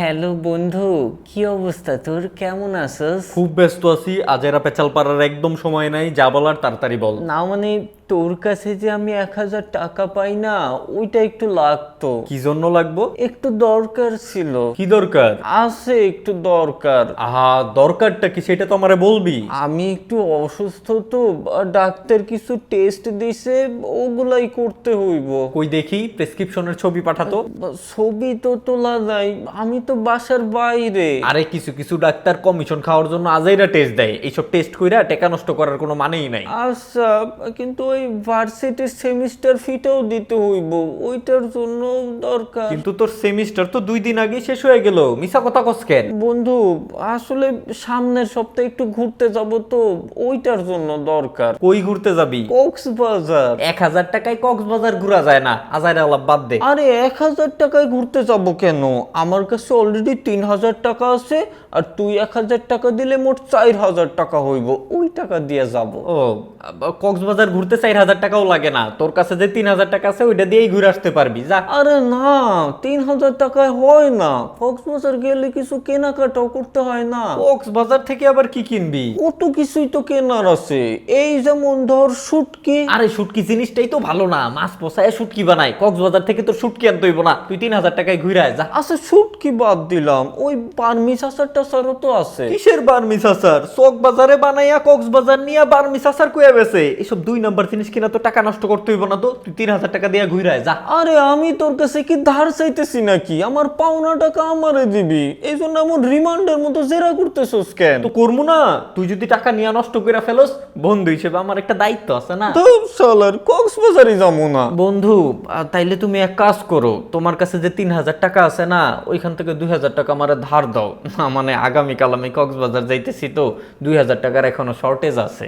Hello বন্ধু কি অবস্থা তোর? কেমন আছিস? খুব ব্যস্ত আছি আজেরা পেচাল পাড়ার একদম সময় নাই যা বলার তাড়াতাড়ি বল। না মানে তোর কাছে যে আমি এক হাজার টাকা পাই না ওইটা একটু লাগতো। কি জন্য লাগবো? একটু দরকার ছিল। কি দরকার? আছে একটু দরকার। আহা দরকারটা কি সেটা তো আমারে বলবি। আমি একটু অসুস্থ তো ডাক্তার কিছু টেস্ট দিছে ওগুলাই করতে হইব। কই দেখি প্রেসক্রিপশনের ছবি পাঠাতো। ছবি তো তোলা নাই আমি তো বাসার বাইরে। আরে কিছু কিছু ডাক্তার কমিশন খাওয়ার জন্য আজাইরা টেস্ট দেয়। এইসব টেস্ট কইরা টেকা নষ্ট করার কোনো মানেই নাই। আচ্ছা কিন্তু ওই ভার্সিটির সেমিস্টার ফিটাও দিতে হইব। ওইটার জন্য দরকার। কিন্তু তোর সেমিস্টার তো দুই দিন আগে শেষ হয়ে গেল। মিছা কথা কস কেন? বন্ধু আসলে সামনের সপ্তাহে একটু ঘুরতে যাব তো ওইটার জন্য দরকার। কই ঘুরতে যাবি? কক্সবাজার। এক হাজার টাকায় কক্সবাজার ঘুরা যায় না। আজাইরা আলাপ বাদ দে। আরে এক হাজার টাকায় ঘুরতে যাব কেন? আমার কাছে অলরেডি তিন হাজার টাকা আছে আর তুই এক হাজার টাকা দিলে মোট চার হাজার টাকা হইব। ওই টাকা দিয়ে যাব। ও কক্সবাজার ঘুরতে চার হাজার টাকাও লাগে না। তোর কাছে যে তিন হাজার টাকা আছে ওইটা দিয়েই ঘুরে আসতে পারবি যা। আরে না তিন হাজার টাকায় হয় না। কক্সবাজার গেলে কিছু কেনাকাটাও করতে হয় না। কক্সবাজার থেকে আবার কি কিনবি? কত কিছুই তো কেনার আছে। এই যেমন ধর শুটকি। আরে শুটকি জিনিসটাই তো ভালো না। মাছ পোষায় শুটকি বানাই কক্সবাজার থেকে তোর শুটকি আনতে হইব না। তুই তিন হাজার টাকায় ঘুরে আয় যা। আচ্ছা শুটকি বাদ দিলাম। ওই পারমি চাচার টাচারও তো আছে। কিসের বার্মিস আসার চক বাজারে বানাইয়া কক্সবাজার নিয়ে বার্মিস আসার কইয়া বেছে এসব দুই নাম্বার জিনিস কিনা তো টাকা নষ্ট করতে হইব না তো তুই তিন হাজার টাকা দিয়ে ঘুরে আয় যা। আরে আমি তোর কাছে কি ধার চাইতেছি নাকি? আমার পাওনা টাকা আমারে দিবি। এই জন্য এমন রিমান্ডের মতো জেরা করতেছস কেন? তো করব না তুই যদি টাকা নিয়ে নষ্ট করে ফেলোস বন্ধু হিসেবে আমার একটা দায়িত্ব আছে না? তো সালার কক্সবাজারই যাব না। বন্ধু তাইলে তুমি এক কাজ করো তোমার কাছে যে তিন হাজার টাকা আছে না ওইখান থেকে দুই হাজার টাকা আমার ধার দাও। মানে আগামীকাল আমি কক্সবাজার যাইতেছি তো দুই হাজার টাকার এখনও শর্টেজ আছে।